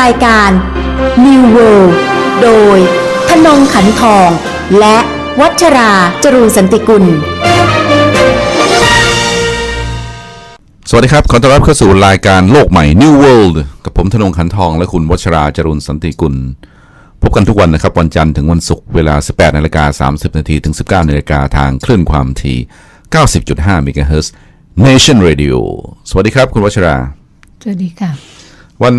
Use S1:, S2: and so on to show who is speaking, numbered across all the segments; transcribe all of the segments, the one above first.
S1: รายการ New World โดยธนงขันทอง และวัชราจรูนสันติกุล
S2: สวัสดีครับ ขอต้อนรับเข้าสู่รายการโลกใหม่ New World กับผมธนงขันทอง และคุณวัชราจรุนสันติกุล พบกันทุกวันนะครับ วันจันทร์ถึงวันศุกร์เวลา 18นาฬิกา30นาทีถึง 19นาฬิกาทางคลื่นความถี่ 90.5 MHz Nation Radio สวัสดีครับ คุณวัชรา
S3: สวัสดีค่ะ
S2: วัน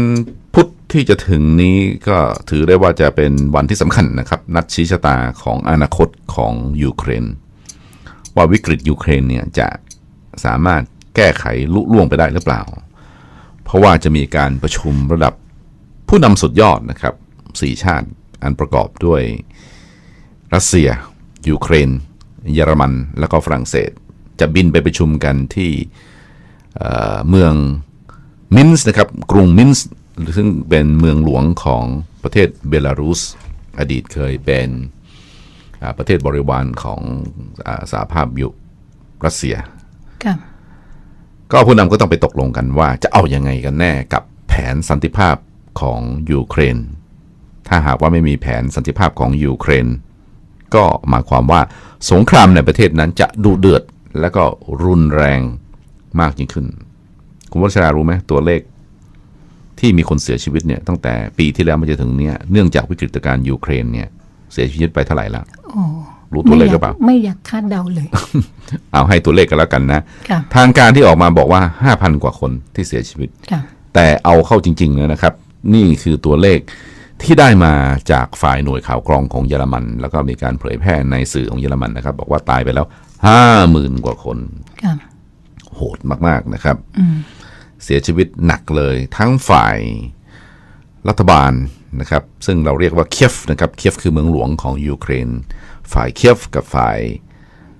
S2: พุธที่จะถึงนี้ก็ถือได้ว่าจะเป็นวันที่สำคัญนะครับ นัดชี้ชะตาของอนาคตของยูเครน ว่าวิกฤตยูเครนเนี่ยจะสามารถแก้ไขลุล่วงไปได้หรือเปล่า เพราะว่าจะมีการประชุมระดับผู้นำสุดยอดนะครับสี่ชาติอันประกอบด้วย รัสเซีย ยูเครน เยอรมัน แล้วก็ฝรั่งเศส จะบินไปประชุมกันที่เอ่อเมืองมินส์นะครับกรุงมินส์ซึ่งเป็นเมืองหลวงของประเทศเบลารุส อดีตเคยเป็นอ่าประเทศบริวารของอาสหภาพยุรัสเซีย
S3: ค่ะ
S2: ก็ผู้นำก็ต้องไปตกลงกันว่าจะเอายังไงกันแน่กับแผนสันติภาพของยูเครน ถ้าหากว่าไม่มีแผนสันติภาพของยูเครน ก็หมายความว่าสงครามในประเทศนั้นจะดุเดือด และก็รุนแรงมากยิ่งขึ้น คุณวัชรารู้ไหมตัวเลขที่มีคนเสียชีวิตเนี่ยตั้งแต่ปีที่แล้วมาจนถึงเนี้ยเนื่องจากวิกฤตการณ์ยูเครนเนี่ยเสียชีวิตไปเท่าไหร่แล้ว
S3: โอ้
S2: รู้ตัวเลขหรือเปล่า
S3: ไม่อยากคาดเดาเลย
S2: เอาให้ตัวเลขกันแล้วกันนะ
S3: ค่ะ
S2: ทางการที่ออกมาบอกว่า 5,000 กว่าคนที่เสียชีวิต
S3: ค่ะ
S2: แต่เอาเข้าจริงๆเลยนะครับ นี่คือตัวเลข ที่ได้มาจากฝ่ายหน่วยข่าวกรองของเยอรมัน แล้วก็มีการเผยแพร่ในสื่อของเยอรมันนะครับ บอกว่าตายไปแล้ว50,000กว่าคน
S3: ค่ะ
S2: โหดมากๆนะครับ เสียชีวิตหนักเลยทั้งฝ่ายรัฐบาลนะครับ ซึ่งเราเรียกว่าเคียฟนะครับเคียฟคือเมืองหลวงของยูเครน ฝ่ายเคียฟกับฝ่าย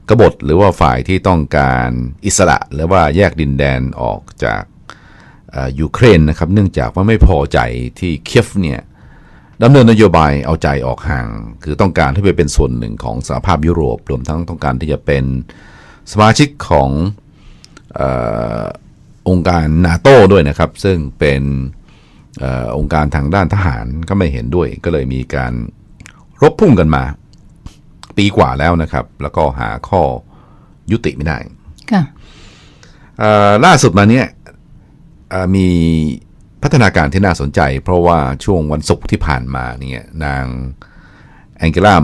S2: กบฏหรือว่าฝ่ายที่ต้องการอิสระหรือว่าแยกดินแดนออกจากเอ่อยูเครนนะครับ เนื่องจากว่าไม่พอใจที่เคียฟเนี่ย ดำเนินนโยบายเอาใจออกห่าง คือต้องการให้ไปเป็นส่วนหนึ่งของสหภาพยุโรป รวมทั้งต้องการที่จะเป็นสมาชิกของเออองค์การนาโต้ด้วยนะครับ ซึ่งเป็นเออองค์การทางด้านทหารก็ไม่เห็นด้วย ก็เลยมีการรบพุ่งกันมา ปีกว่าแล้วนะครับ แล้วก็หาข้อยุติไม่ได้
S3: ค่ะ
S2: เอ่อล่าสุดมาเนี้ยเอ่อมี พัฒนาการที่น่าสนใจ เพราะว่าช่วงวันศุกร์ที่ผ่านมาเนี่ยนางแองเกลา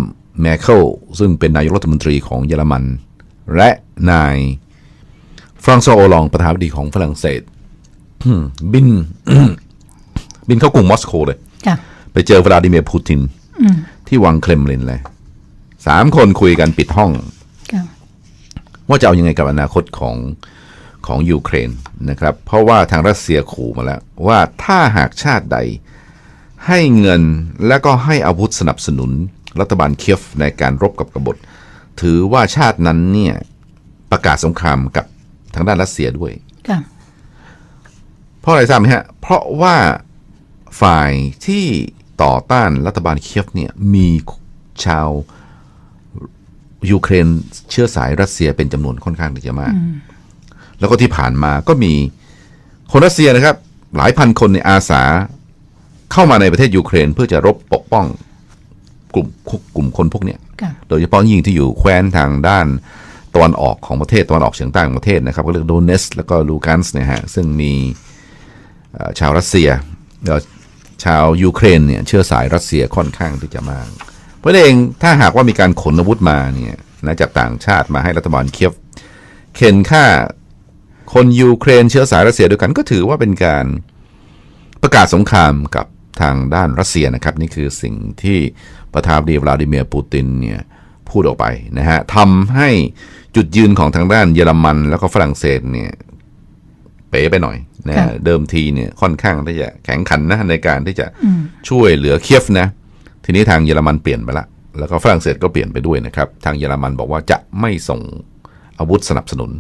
S2: แมเคิลซึ่งเป็นนายกรัฐมนตรีของเยอรมัน และนายฟรองโซโอลองประธานาธิบดีของฝรั่งเศสบิน บินเข้ากรุงมอสโกเลย
S3: ค่ะ
S2: ไปเจอวลาดิเมียร์ปูตินที่วังเครมลินเลยสามคนคุยกันปิดห้อง
S3: ค่ะ
S2: ว่าจะเอายังไงกับอนาคตของ ของยูเครนนะครับ เพราะว่าทางรัสเซียขู่มาแล้ว ว่าถ้าหากชาติใด ให้เงินและก็ให้อาวุธสนับสนุน รัฐบาลเคียฟในการรบกับกบฏ ถือว่าชาตินั้นเนี่ยประกาศสงครามกับทางด้านรัสเซียด้วย
S3: ค่ะ
S2: เพราะอะไรทราบไหมฮะ เพราะว่าฝ่ายที่ต่อต้านรัฐบาลเคียฟเนี่ยมีชาวยูเครนเชื้อสายรัสเซียเป็นจำนวนค่อนข้างที่จะมาก แล้วก็ที่ผ่านมาก็มีคนรัสเซียนะครับ หลายพันคนในอาสาเข้ามาในประเทศยูเครน เพื่อจะรบปกป้องกลุ่มกลุ่มคนพวกเนี้ย
S3: ค่ะ
S2: โดยเฉพาะยิ่งที่อยู่แคว้นทางด้านตะวันออกของประเทศตะวันออกเฉียงใต้ของประเทศนะครับ ก็เรียกโดเนสแล้วก็ลูกันส์เนี่ยฮะซึ่งมีเอ่อชาวรัสเซียเอ่อชาวยูเครนเนี่ยเชื้อสายรัสเซียค่อนข้างที่จะมาก เพราะฉะนั้นเองถ้าหากว่ามีการขนอาวุธมาเนี่ยนะจากต่างชาติมาให้รัฐบาลเคียฟเข็นค่า คนยูเครนเชื้อสายรัสเซียด้วยกันก็ถือว่าเป็นการประกาศสงครามกับทางด้านรัสเซียนะครับ นี่คือสิ่งที่ประธานาธิบดีวลาดิเมียร์ปูตินเนี่ยพูดออกไปนะฮะทำให้จุดยืนของทางด้านเยอรมัน แล้วก็ฝรั่งเศสเนี่ยเป๋ไปหน่อยนะ
S3: ค่ะ
S2: เดิมทีเนี่ยค่อนข้างที่จะแข็งขันนะในการที่จะช่วยเหลือเคียฟนะ ทีนี้ทางเยอรมันเปลี่ยนไปละ แล้วก็ฝรั่งเศสก็เปลี่ยนไปด้วยนะครับ ทางเยอรมันบอกว่าจะไม่ส่งอาวุธสนับสนุน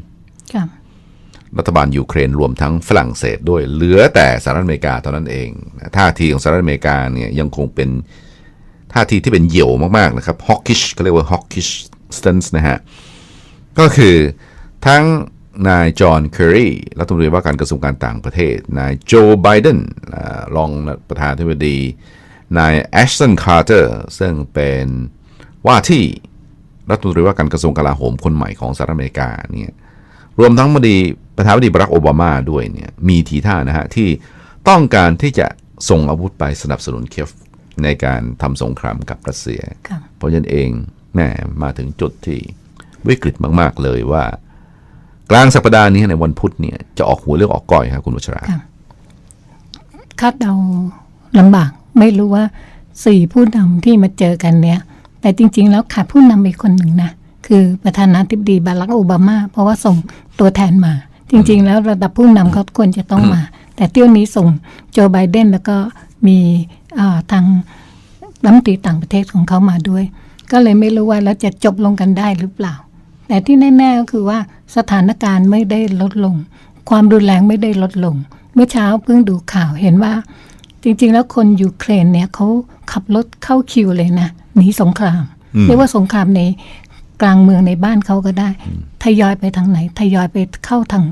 S3: ค่ะ
S2: รัฐบาลยูเครนรวมทั้งฝรั่งเศสด้วย เหลือแต่สหรัฐอเมริกาเท่านั้นเอง ท่าทีของสหรัฐอเมริกาเนี่ยยังคงเป็นท่าทีที่เป็นเหี่ยวมากๆนะครับ hawkish ก็เรียกว่า hawkish stance นะฮะ ก็คือทั้งนายจอห์นเคอรีรัฐมนตรีว่าการกระทรวงการต่างประเทศ นายโจไบเดนรองประธานาธิบดี นายแอชตันคาร์เตอร์ซึ่งเป็นว่าที่รัฐมนตรีว่าการกระทรวงกลาโหมคนใหม่ของสหรัฐอเมริกาเนี่ย รวมทั้งบดีประธานาธิบดีบารักโอบามาด้วยเนี่ยมีทีท่านะฮะที่ต้องการที่จะส่งอาวุธไปสนับสนุนเคียฟในการทำสงครามกับรัสเซีย
S3: ครับ
S2: เพราะฉะนั้นเองแหมมาถึงจุดที่วิกฤตมาก ๆ เลยว่า กลางสัปดาห์นี้ในวันพุธเนี่ยจะออกหัวเรื่องออกก้อยครับคุณวัชรา
S3: ครับคาดเดาลำบาก ไม่รู้ว่าสี่ผู้นำที่มาเจอกันเนี่ย แต่จริง ๆ แล้วขาดผู้นำไปคนหนึ่งนะ คือประธานาธิบดีบารักโอบามา เพราะว่าส่งตัวแทนมา จริง ๆ แล้วระดับผู้นำเขาควรจะต้องมา แต่เที่ยวนี้ส่งโจไบเดนแล้วก็มีอ่าทางรัฐมนตรีต่างประเทศของเขามาด้วย ก็เลยไม่รู้ว่าแล้วจะจบลงกันได้หรือเปล่า แต่ที่แน่ๆก็คือว่าสถานการณ์ไม่ได้ลดลง ความรุนแรงไม่ได้ลดลง เมื่อเช้าเพิ่งดูข่าวเห็นว่า จริง ๆ แล้วคนยูเครนเนี่ยเขาขับรถเข้าคิวเลยนะหนีสงครามเรียกว่าสงครามใน กลางเมืองในบ้านเขาก็ได้ทยอยไปทางไหนทยอยไปเข้าทาง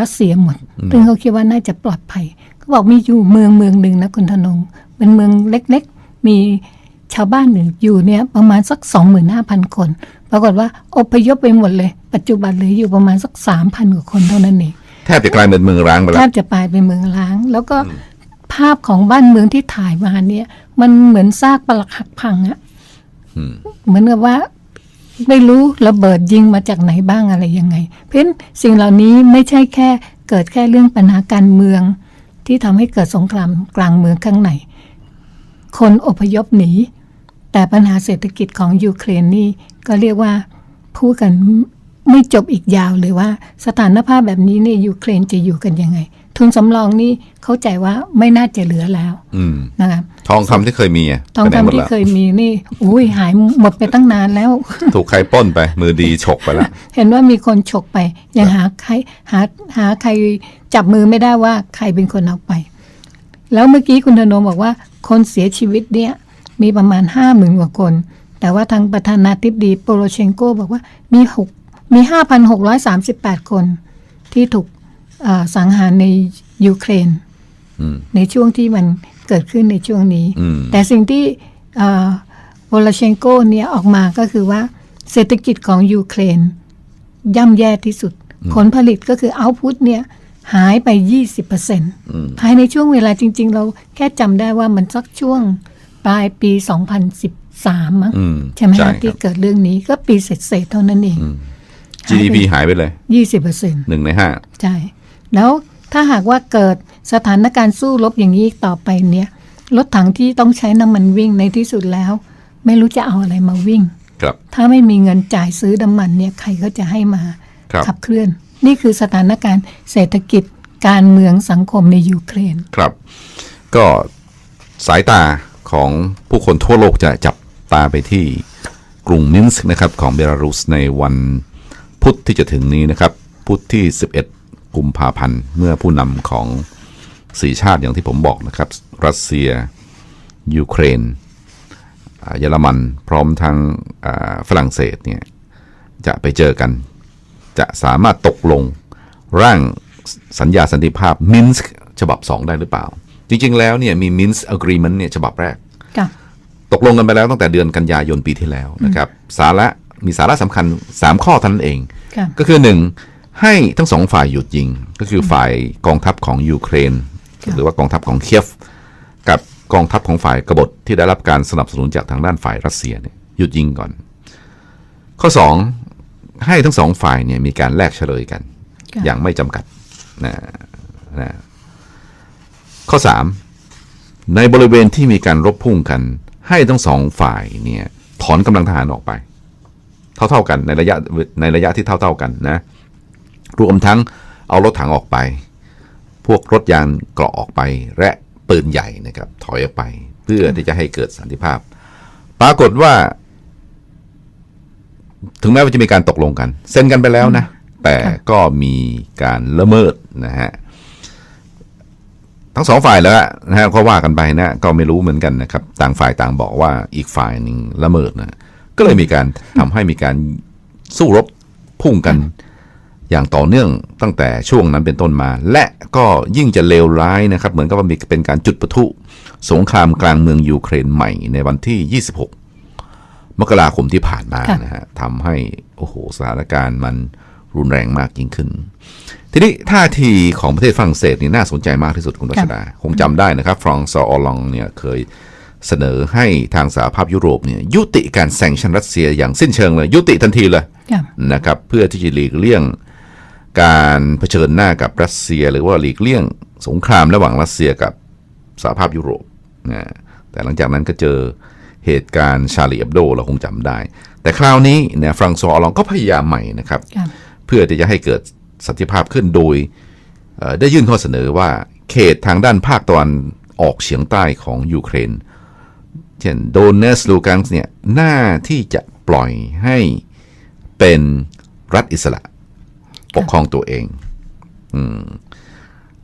S3: รัสเซียหมดซึ่งเขาคิดว่าน่าจะปลอดภัยเขาบอกมีอยู่เมืองเมืองหนึ่งนะคุณธนงเป็นเมืองเล็กๆ มีชาวบ้านอยู่อยู่เนี่ยประมาณสักสองหมื่นห้าพันคน ปรากฏว่าอพยพไปหมดเลย ปัจจุบันเหลืออยู่ประมาณสักสามพันกว่าคนเท่านั้นเอง
S2: แทบจะกลายเป็นเมืองร้างไป
S3: แท
S2: แล้ว
S3: บจะกลายเป็นเมืองร้าง แล้วก็ภาพของบ้านเมืองที่ถ่ายมาเนี่ย มันเหมือนซากปรักหักพังอะเหมือนกับว่า ไม่รู้ระเบิดยิงมาจากไหนบ้างอะไรยังไง เพราะฉะนั้นสิ่งเหล่านี้ไม่ใช่แค่เกิดแค่เรื่องปัญหาการเมือง ที่ทำให้เกิดสงครามกลางเมืองข้างในคนอพยพหนี แต่ปัญหาเศรษฐกิจของยูเครนนี่ก็เรียกว่าพูดกันไม่จบอีกยาวเลยว่า สถานภาพแบบนี้เนี่ยยูเครนจะอยู่กันยังไง ทุนสำรองนี่เข้าใจว่าไม่น่าจะเหลือแล้ว
S2: อืม
S3: นะครับ
S2: ทองคำที่เคยมีะ
S3: ทอง
S2: ไปไหนหมด
S3: คำที่
S2: แล้ว
S3: เคยมีนี่ อุ้ยหายหมดไปตั้งนานแล้ว
S2: ถูกใครปล้นไป มือดีฉกไปแล้ว
S3: เห็นว่ามีคนฉกไป ยังหาใครหาหาใครจับมือไม่ได้ว่าใครเป็นคนเอาไป แล้วเมื่อกี้คุณธนงบอกว่า คนเสียชีวิตเนี่ย มีประมาณห้าหมื่นกว่าคน แต่ว่าทางประธานาธิบดีโปโรเชนโกบอกว่ามีหกมีห้าพันหกร้อยสามสิบแปดคนที่ถูกเอ่อ สังหารในยูเครน
S2: อืม
S3: ในช่วงที่มันเกิดขึ้นในช่วงนี้
S2: อืม
S3: แต่สิ่งที่เอ่อโวลาเชนโกเนี่ยออกมาก็คือว่าเศรษฐกิจของยูเครน ย่ำแย่ที่สุด ผลผลิตก็คือเอาพุตเนี่ยหายไป 20%ภายในช่วงเวลาจริง ๆ เราแค่จำได้ว่ามันสักช่วงปลายปี 2013มั้ง
S2: อืม
S3: ใช่ไหม
S2: ใช่
S3: ฮะ
S2: ครับ
S3: ที่เกิดเรื่องนี้ก็ปีเศษๆเท่านั้นเอง
S2: GDP หายไปเลย
S3: 20%
S2: หนึ่งในห้า
S3: ใช่ แล้วถ้าหากว่าเกิดสถานการณ์สู้รบอย่างนี้อีกต่อไปเนี่ยรถถังที่ต้องใช้น้ำมันวิ่งในที่สุดแล้ว ไม่รู้จะเอาอะไรมาวิ่ง
S2: ครับ
S3: ถ้าไม่มีเงินจ่ายซื้อน้ำมันเนี่ยใครก็จะให้มา
S2: ครับ
S3: ขับเคลื่อน นี่คือสถานการณ์เศรษฐกิจการเมืองสังคมในยูเครน
S2: ครับ ก็สายตาของผู้คนทั่วโลกจะจับตาไปที่กรุงมินสก์นะครับของเบลารุสในวันพุธที่จะถึงนี้นะครับ พุธที่ 11 กุมภาพันธ์ เมื่อผู้นำของสีชาติอย่างที่ผมบอกนะครับ รัสเซีย ยูเครนอ่าเยอรมันพร้อมทั้งอ่าฝรั่งเศสเนี่ยจะไปเจอกัน จะสามารถตกลงร่างสัญญาสันติภาพมินส์ฉบับ 2 ได้หรือเปล่า จริงๆแล้วเนี่ยมีมินส์อะกรีเมนต์เนี่ยฉบับแรก
S3: กับ
S2: ตกลงกันไปแล้วตั้งแต่เดือนกันยายนปีที่แล้วนะครับ สาระมีสาระสำคัญ 3 ข้อเท่านั้นเอง
S3: กับ
S2: ก็คือ 1. ให้ทั้งสองฝ่ายหยุดยิง ก็คือฝ่ายกองทัพของยูเครน หรือว่ากองทัพของเคียฟ กับกองทัพของฝ่ายกบฏที่ได้รับการสนับสนุนจากทางด้านฝ่ายรัสเซียเนี่ยหยุดยิงก่อน ข้อ 2. ให้ทั้งสองฝ่ายเนี่ยมีการแลกเฉลยกัน
S3: ครับ
S2: อย่างไม่จำกัดนะนะข้อ 3. ในบริเวณที่มีการรบพุ่งกัน ให้ทั้งสองฝ่ายเนี่ยถอนกำลังทหารออกไป เท่าๆกันในระยะในระยะที่เท่าๆกันนะ รวมทั้งเอารถถังออกไป พวกรถยานเกราะออกไป และปืนใหญ่นะครับถอยออกไป เพื่อที่จะให้เกิดสันติภาพ ปรากฏว่า ถึงแม้ว่าจะมีการตกลงกัน เซ็นกันไปแล้วนะ แต่ก็มีการละเมิดนะฮะทั้งสองฝ่ายแล้วนะฮะก็ว่ากันไปนะก็ไม่รู้เหมือนกันนะครับ ต่างฝ่ายต่างบอกว่าอีกฝ่ายหนึ่งละเมิดนะก็เลยมีการทำให้มีการสู้รบพุ่งกัน อย่างต่อเนื่องตั้งแต่ช่วงนั้นเป็นต้นมา และก็ยิ่งจะเลวร้ายนะครับ เหมือนกับว่ามีเป็นการจุดประทุ สงครามกลางเมืองยูเครนใหม่ในวันที่ 26 มกราคมที่ผ่านมา
S3: ค่ะ
S2: นะฮะทำให้โอ้โหสถานการณ์มันรุนแรงมากยิ่งขึ้น ทีนี้ท่าทีของประเทศฝรั่งเศสนี่น่าสนใจมากที่สุดคุณรัชดา คงจำได้นะครับฟรองซอออลองเนี่ยเคยเสนอให้ทางสหภาพยุโรปเนี่ยยุติการแซงชั่นรัสเซียอย่างสิ้นเชิงเลย ยุติทันทีเลย
S3: ค่ะ
S2: นะครับ เพื่อที่จะหลีกเลี่ยง การเผชิญหน้ากับรัสเซีย หรือว่าหลีกเลี่ยงสงครามระหว่างรัสเซียกับสหภาพยุโรปนะแต่หลังจากนั้นก็เจอเหตุการณ์ชาลีเอบโดเราคงจำได้ แต่คราวนี้เนี่ยฟรังซออลองก็พยายามใหม่นะครับ
S3: ค่ะ
S2: เพื่อที่จะให้เกิดสันติภาพขึ้นโดยเอ่อได้ยื่นข้อเสนอว่าเขตทางด้านภาคตะวันออกเฉียงใต้ของยูเครน เช่นโดเนสลูกังส์เนี่ยหน้าที่จะปล่อยให้เป็นรัฐอิสระ ปกครองตัวเอง อืม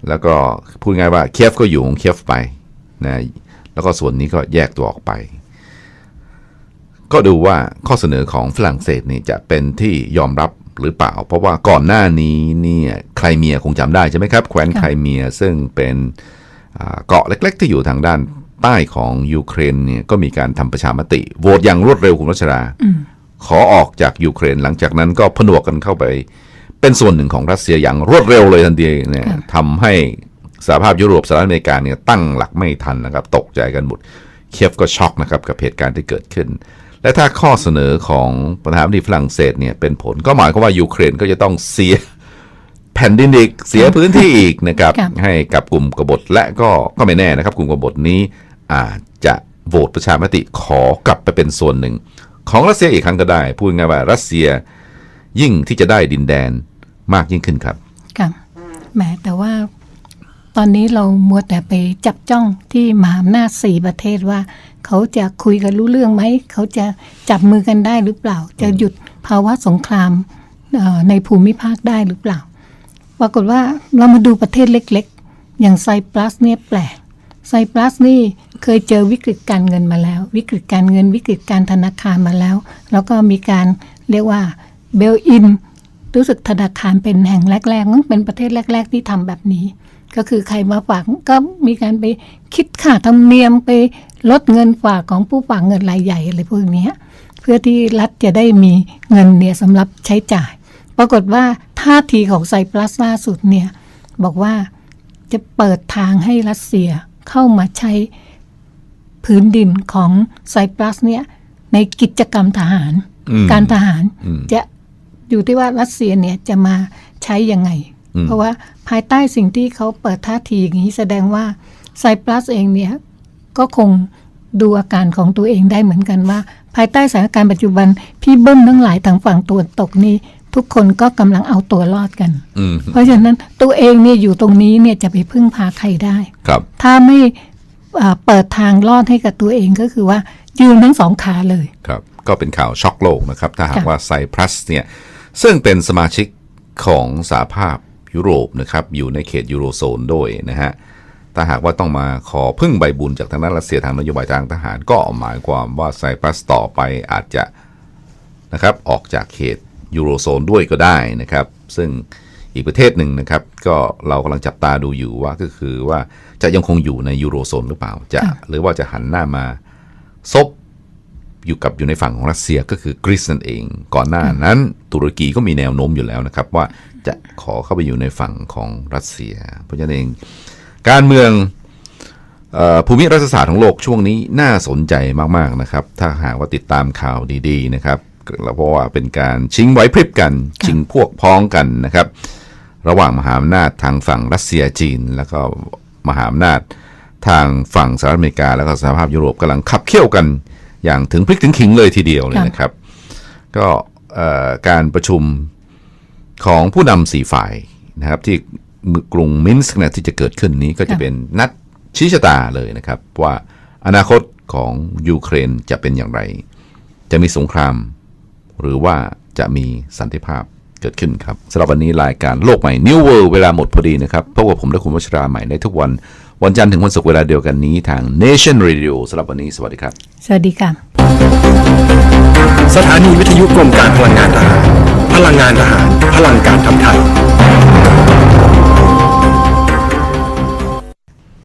S2: แล้วก็พูดง่ายว่าเคียฟก็อยู่ของเคียฟไปนะแล้วก็ส่วนนี้ก็แยกตัวออกไป ก็ดูว่าข้อเสนอของฝรั่งเศสนี่จะเป็นที่ยอมรับหรือเปล่า เพราะว่าก่อนหน้านี้เนี่ยไครเมียคงจำได้ใช่ไหมครับ แคว้นไครเมียซึ่งเป็นอ่าเกาะเล็ก ๆ ที่อยู่ทางด้านใต้ของยูเครนเนี่ยก็มีการทำประชามติโหวตอย่างรวดเร็วคุณรัชดาขอออกจากยูเครนหลังจากนั้นก็ผนวกกันเข้าไป เป็นส่วนหนึ่งของรัสเซียอย่างรวดเร็วเลยทันทีเนี่ยทำให้สหภาพยุโรปสหรัฐอเมริกาเนี่ยตั้งหลักไม่ทันนะครับ ตกใจกันหมดเคียฟก็ช็อกนะครับกับเหตุการณ์ที่เกิดขึ้น และถ้าข้อเสนอของประธานาธิบดีฝรั่งเศสเนี่ยเป็นผลก็หมายความว่ายูเครนก็จะต้องเสียแผ่นดินอีกเสียพื้นที่อีกนะครับ
S3: ครับ
S2: ให้กับกลุ่มกบฏและก็ก็ไม่แน่นะครับ กลุ่มกบฏนี้อาจจะโหวตประชามติขอกลับไปเป็นส่วนหนึ่ง ของรัสเซียอีกครั้งก็ได้ พูดง่ายๆว่ารัสเซียยิ่งที่จะได้ดินแดน มากยิ่งขึ้นครับ
S3: ค่ะแหมแต่ว่าตอนนี้เรามัวแต่ไปจับจ้องที่มหาอำนาจสี่ประเทศว่า เขาจะคุยกันรู้เรื่องไหม เขาจะจับมือกันได้หรือเปล่า จะหยุดภาวะสงครามในภูมิภาคได้หรือเปล่า ปรากฏว่าเรามาดูประเทศเล็กๆ อย่างไซปรัสเนี่ยแปลกไซปรัสนี่เคยเจอวิกฤตการเงินมาแล้ว วิกฤตการเงินวิกฤตการธนาคารมาแล้ว แล้วก็มีการเรียกว่าเบลอิน รู้สึกธนาคารเป็นแห่งแรกๆมั้งเป็นประเทศแรก ๆ ที่ทำแบบนี้ ก็คือใครมาฝากก็มีการไปคิดค่าธรรมเนียมไปลดเงินฝากของผู้ฝากเงินรายใหญ่อะไรพวกเนี้ยเพื่อที่รัฐจะได้มีเงินเนี่ยสำหรับใช้จ่าย ปรากฏว่าท่าทีของไซปรัสล่าสุดเนี่ยบอกว่าจะเปิดทางให้รัสเซียเข้ามาใช้พื้นดินของไซปรัสเนี่ยในกิจกรรมทหาร
S2: อืม
S3: การทหาร
S2: อืม
S3: จะ อยู่ที่ว่ารัสเซียเนี่ยจะมาใช้ยังไง
S2: อืม
S3: เพราะว่าภายใต้สิ่งที่เขาเปิดท่าทีอย่างนี้แสดงว่าไซปรัสเองเนี่ยก็คงดูอาการของตัวเองได้เหมือนกันว่า ภายใต้สถานการณ์ปัจจุบัน พี่เบิ้มทั้งหลายทางฝั่งตะวันตกนี่ทุกคนก็กำลังเอาตัวรอดกัน
S2: อืม
S3: เพราะฉะนั้นตัวเองเนี่ยอยู่ตรงนี้เนี่ยจะไปพึ่งพาใครได้
S2: ครับ
S3: ถ้าไม่อ่าเปิดทางรอดให้กับตัวเองก็คือว่ายืนทั้งสองขาเลย
S2: ครับ ก็เป็นข่าวช็อกโลกนะครับ ถ้าหาก
S3: ค่ะ
S2: ว่าไซปรัสเนี่ย ซึ่งเป็นสมาชิกของสหภาพยุโรปนะครับอยู่ในเขตยูโรโซนด้วยนะฮะถ้าหากว่าต้องมาขอพึ่งใบบุญจากทางด้านรัสเซียทางนโยบายทางทหารก็หมายความว่าไซปรัสต่อไปอาจจะนะครับออกจากเขตยูโรโซนด้วยก็ได้นะครับ ซึ่งอีกประเทศหนึ่งนะครับ ก็เรากำลังจับตาดูอยู่ว่าก็คือว่าจะยังคงอยู่ในยูโรโซนหรือเปล่าจะ
S3: ค่ะ
S2: หรือว่าจะหันหน้ามาซบ อยู่กับอยู่ในฝั่งของรัสเซียก็คือกรีซนั่นเอง ก่อนหน้านั้น ตุรกีก็มีแนวโน้มอยู่แล้วนะครับ ว่าจะขอเข้าไปอยู่ในฝั่งของรัสเซีย เพราะฉะนั้นเอง การเมืองเอ่อภูมิรัฐศาสตร์ของโลกช่วงนี้น่าสนใจมากๆนะครับ ถ้าหากว่าติดตามข่าวดีๆนะครับแล้วเพราะว่าเป็นการชิงไหวพริบกันชิงพวกพ้องกันนะครับ ระหว่างมหาอำนาจทางฝั่งรัสเซียจีน แล้วก็มหาอำนาจทางฝั่งสหรัฐอเมริกา แล้วก็สหภาพยุโรปกำลังขับเคี่ยวกัน อย่างถึงพริกถึงขิงเลยทีเดียวเลยนะครับ ก็เอ่อการประชุมของผู้นำสี่ฝ่ายนะครับ ที่กรุงมินสก์เนะที่จะเกิดขึ้นนี้ก็จะ
S3: ค่ะ
S2: เป็นนัดชี้ชะตาเลยนะครับ ว่าอนาคตของยูเครนจะเป็นอย่างไร จะมีสงคราม หรือว่าจะมีสันติภาพเกิดขึ้นครับสำหรับวันนี้รายการโลกใหม่ New World เวลาหมดพอดีนะครับพบกับผมและคุณวัชราใหม่ในทุกวัน วันจันทร์ถึงวันศุกร์เวลาเดียวกันนี้ทาง Nation Radio สำหรับวันนี้ สวัสดีครับ
S3: สวัสดีค่ะ
S4: สถานีวิทยุกรมการพลังงานทหาร พลังงานทหาร พลังการทำไทย